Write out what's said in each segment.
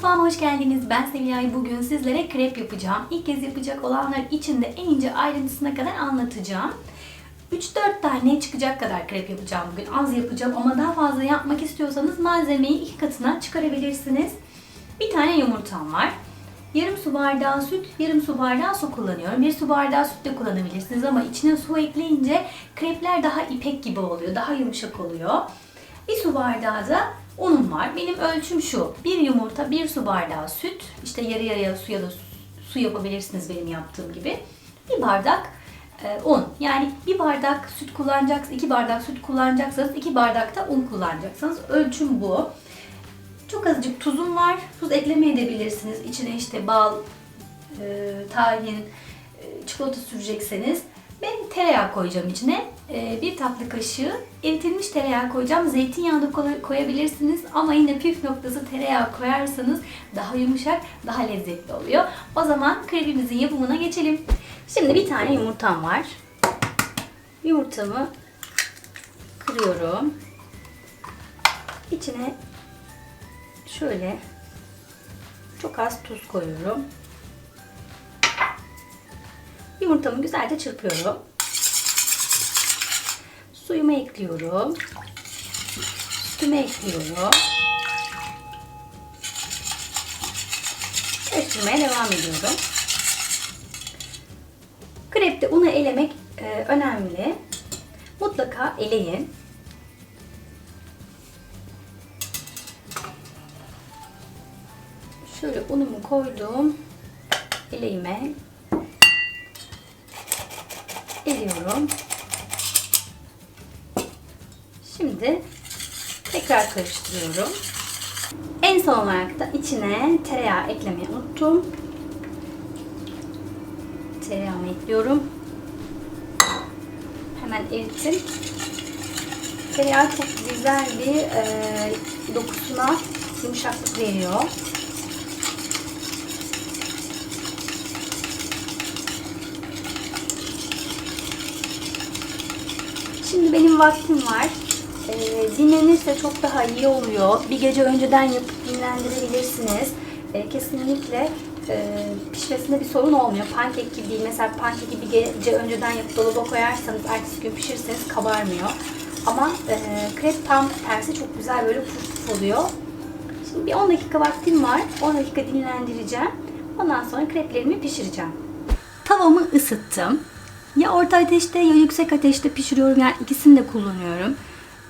Mutfağıma hoş geldiniz. Ben Sevilay. Bugün sizlere krep yapacağım. İlk kez yapacak olanlar için de en ince ayrıntısına kadar anlatacağım. 3-4 tane çıkacak kadar krep yapacağım bugün. Az yapacağım ama daha fazla yapmak istiyorsanız malzemeyi iki katına çıkarabilirsiniz. Bir tane yumurtam var. Yarım su bardağı süt, yarım su bardağı su kullanıyorum. Bir su bardağı süt de kullanabilirsiniz ama içine su ekleyince krepler daha ipek gibi oluyor, daha yumuşak oluyor. Bir su bardağı da unum var. Benim ölçüm şu. Bir yumurta, bir su bardağı süt. İşte yarı yarıya su ya da su yapabilirsiniz benim yaptığım gibi. Bir bardak e, un. Yani bir bardak süt kullanacaksınız, iki bardak süt kullanacaksanız iki bardak da un kullanacaksınız. Ölçüm bu. Çok azıcık tuzum var. Tuz eklemeyebilirsiniz. İçine işte bal, e, tahin, e, çikolata sürecekseniz. Ben tereyağı koyacağım içine. E, bir tatlı kaşığı eritilmiş tereyağı koyacağım. Zeytinyağı da koy- koyabilirsiniz. Ama yine püf noktası tereyağı koyarsanız daha yumuşak, daha lezzetli oluyor. O zaman krepimizin yapımına geçelim. Şimdi bir tane yumurtam var. Yumurtamı kırıyorum. İçine şöyle çok az tuz koyuyorum. Yumurtamı güzelce çırpıyorum. Suyumu ekliyorum. Sütümü ekliyorum. Karıştırmaya devam ediyorum. Krepte unu elemek e, önemli. Mutlaka eleyin. Şöyle unumu koydum. Eleğime eliyorum. Şimdi tekrar karıştırıyorum. En son olarak da içine tereyağı eklemeyi unuttum. Tereyağımı ekliyorum. Hemen erittim. Tereyağı çok güzel bir e, dokusuna yumuşaklık veriyor. Benim vaktim var. Ee, dinlenirse çok daha iyi oluyor. Bir gece önceden yapıp dinlendirebilirsiniz. Ee, kesinlikle e, pişmesinde bir sorun olmuyor. Pankek gibi değil. Mesela pankeki bir gece önceden yapıp dolaba koyarsanız ertesi gün pişirirseniz kabarmıyor. Ama e, krep tam tersi çok güzel böyle puf oluyor. Şimdi bir 10 dakika vaktim var. 10 dakika dinlendireceğim. Ondan sonra kreplerimi pişireceğim. Tavamı ısıttım. Ya orta ateşte ya yüksek ateşte pişiriyorum. Yani ikisini de kullanıyorum.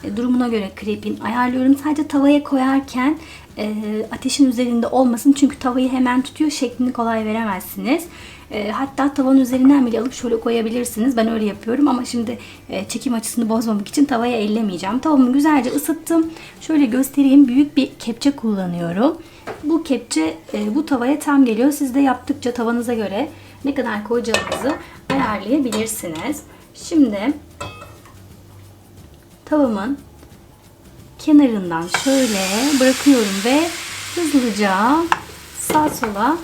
E, durumuna göre krepin ayarlıyorum. Sadece tavaya koyarken e, ateşin üzerinde olmasın. Çünkü tavayı hemen tutuyor. Şeklini kolay veremezsiniz. E, hatta tavanın üzerinden bile alıp şöyle koyabilirsiniz. Ben öyle yapıyorum ama şimdi e, çekim açısını bozmamak için tavaya ellemeyeceğim. Tavamı güzelce ısıttım. Şöyle göstereyim. Büyük bir kepçe kullanıyorum. Bu kepçe e, bu tavaya tam geliyor. Siz de yaptıkça tavanıza göre ne kadar koyacağınızı ayarlayabilirsiniz. Şimdi tavamın kenarından şöyle bırakıyorum ve hızlıca sağ sola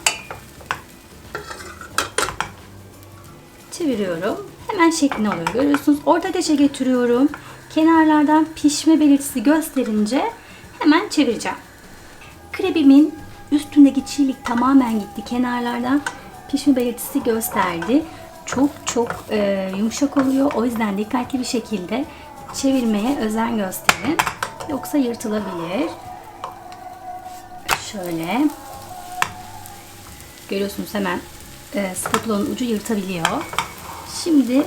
çeviriyorum. Hemen şeklini alıyor. Görüyorsunuz. Orta ateşe getiriyorum. Kenarlardan pişme belirtisi gösterince hemen çevireceğim. Krebimin üstündeki çiğlik tamamen gitti. Kenarlardan pişme belirtisi gösterdi. Çok çok e, yumuşak oluyor. O yüzden dikkatli bir şekilde çevirmeye özen gösterin. Yoksa yırtılabilir. Şöyle. Görüyorsunuz hemen e, spatulanın ucu yırtabiliyor. Şimdi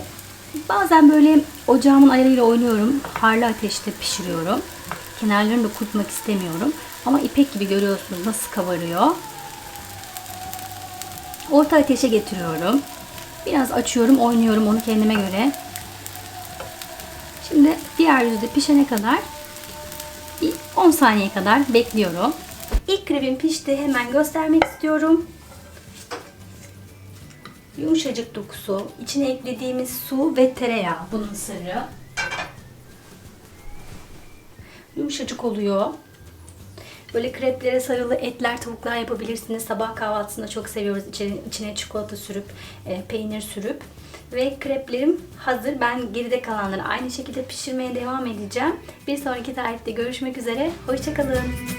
bazen böyle ocağımın ayarıyla oynuyorum. Harlı ateşte pişiriyorum. Kenarlarını da kurutmak istemiyorum. Ama ipek gibi görüyorsunuz nasıl kabarıyor. Orta ateşe getiriyorum. Biraz açıyorum, oynuyorum onu kendime göre. Şimdi diğer yüzde pişene kadar bir 10 saniye kadar bekliyorum. İlk krebim pişti. Hemen göstermek istiyorum. Yumuşacık dokusu, içine eklediğimiz su ve tereyağı bunun sırrı. Yumuşacık oluyor. Böyle kreplere sarılı etler, tavuklar yapabilirsiniz. Sabah kahvaltısında çok seviyoruz. İçine, içine çikolata sürüp, e, peynir sürüp. Ve kreplerim hazır. Ben geride kalanları aynı şekilde pişirmeye devam edeceğim. Bir sonraki tarifte görüşmek üzere. Hoşçakalın.